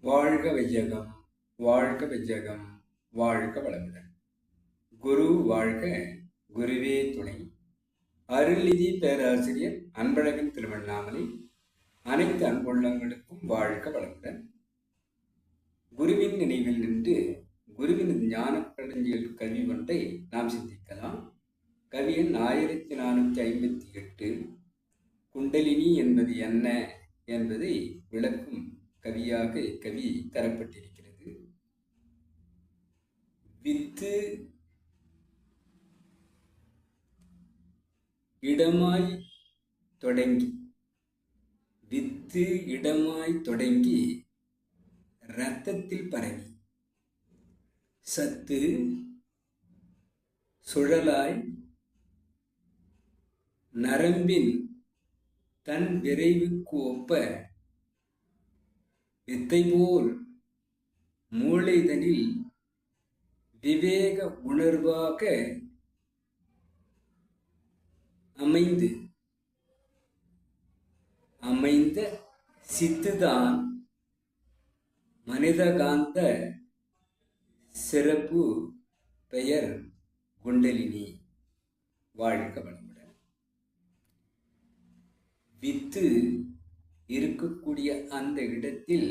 வாழ்க வையகம் வாழ்க வையகம் வாழ்க வளமுடன். குரு வாழ்க குருவே துணை. அருள்நிதி பேராசிரியர் அன்பழகன் திருவண்ணாமலை. அனைத்து அன்புள்ளங்களுக்கும் வாழ்க வளமுடன். குருவின் நினைவில் நின்று குருவின் ஞான கடஞ்சியல் கல்வி ஒன்றை நாம் சிந்திக்கலாம். கவியன் ஆயிரத்தி நானூற்றி ஐம்பத்தி எட்டு. குண்டலினி என்பது என்ன என்பதை விளக்கும் கவியாக இக்கவி தரப்பட்டிருக்கிறது. வித்து இடமாய் தொடங்கி வித்து இடமாய் தொடங்கி இரத்தத்தில் பரவி சத்து சுழலாய் நரம்பின் தன் விரைவுக்கு ஒப்ப வித்தை போல் மூளைதனில் விவேக உணர்வாக அமைந்து அமைந்த சித்துதான் மனிதகாந்த சிறப்பு பெயர் குண்டலினி. வாழ்க வளமுடன். வித்து இருக்கக்கூடிய அந்த இடத்தில்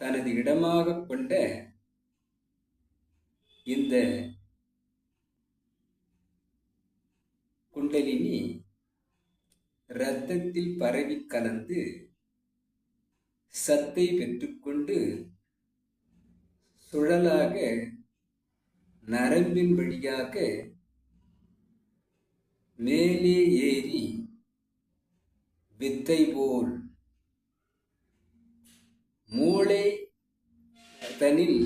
தனது இடமாக கொண்ட இந்த குண்டலினி இரத்தத்தில் பரவி கலந்து சத்தை பெற்றுக்கொண்டு சுழலாக நரம்பின் வழியாக மேலே ஏ வித்தை போல். மூளை தனில்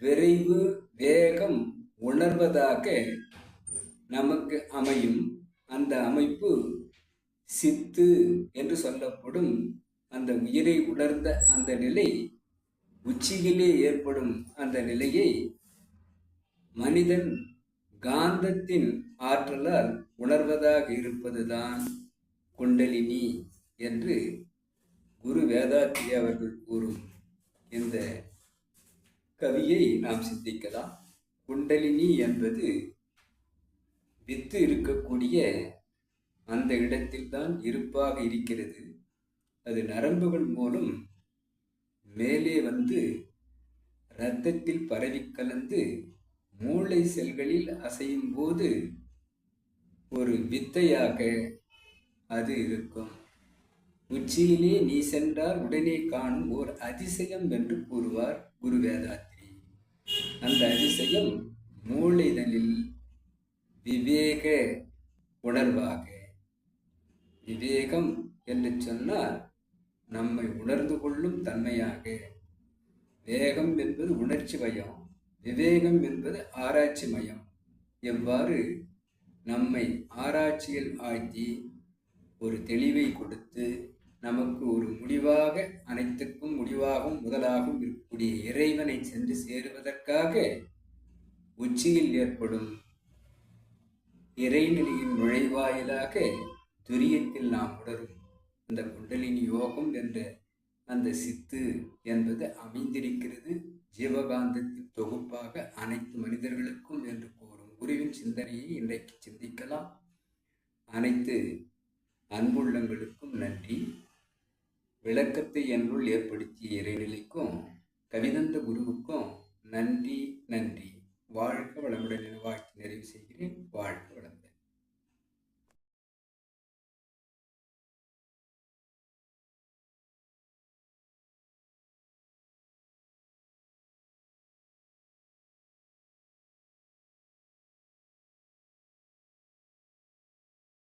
விரைவு வேகம் உணர்வதாக நமக்கு அமையும். அந்த அமைப்பு சித்து என்று சொல்லப்படும். அந்த உயிரை உணர்ந்த அந்த நிலை உச்சியிலே ஏற்படும். அந்த நிலையை மனிதன் காந்தத்தின் ஆற்றலால் உணர்வதாக இருப்பதுதான் குண்டலினி என்று குரு வேதாத்திரி அவர்கள் கூறும். இந்த கவியை நாம் சிந்திக்கலாம். குண்டலினி என்பது வித்து இருக்கக்கூடிய அந்த இடத்தில்தான் இருப்பாக இருக்கிறது. அது நரம்புகள் மூலம் மேலே வந்து இரத்தத்தில் பரவி கலந்து மூளை செல்களில் அசையும் போது ஒரு வித்தையாக அது இருக்கும். உச்சியிலே நீ சென்றால் உடனே காணும் ஓர் அதிசயம் என்று கூறுவார் குரு வேதாத்திரி அந்த அதிசயம் மூளைதனில் விவேக உணர்வாக. விவேகம் என்று சொன்னால் நம்மை உணர்ந்து கொள்ளும் தன்மையாக. வேகம் என்பது உணர்ச்சி மயம் விவேகம் என்பது ஆராய்ச்சி மயம். எவ்வாறு? நம்மை ஆராய்ச்சியில் ஆழ்த்தி ஒரு தெளிவை கொடுத்து நமக்கு ஒரு முடிவாக அனைத்துக்கும் முடிவாகவும் முதலாகவும் இருக்கக்கூடிய இறைவனை சென்று சேருவதற்காக உச்சியில் ஏற்படும் இறைநிலையின் நுழைவாயிலாக துரியத்தில் நாம் உணரும். அந்த குண்டலினி யோகம் என்ற அந்த சித்து என்பது அமைந்திருக்கிறது. ஜீவகாந்தத்தின் தொகுப்பாக அனைத்து மனிதர்களுக்கும் என்று கூறும் குருவின் சிந்தனையை இன்றைக்கு சிந்திக்கலாம். அனைத்து அன்புள்ளங்களுக்கும் நன்றி. விளக்கத்தை என்னுள் ஏற்படுத்திய இறைநிலைக்கும் கவிதந்த குருவுக்கும் நன்றி நன்றி. வாழ்க வளமுடன் என வாழ்த்து நிறைவு செய்கிறேன். வாழ்க.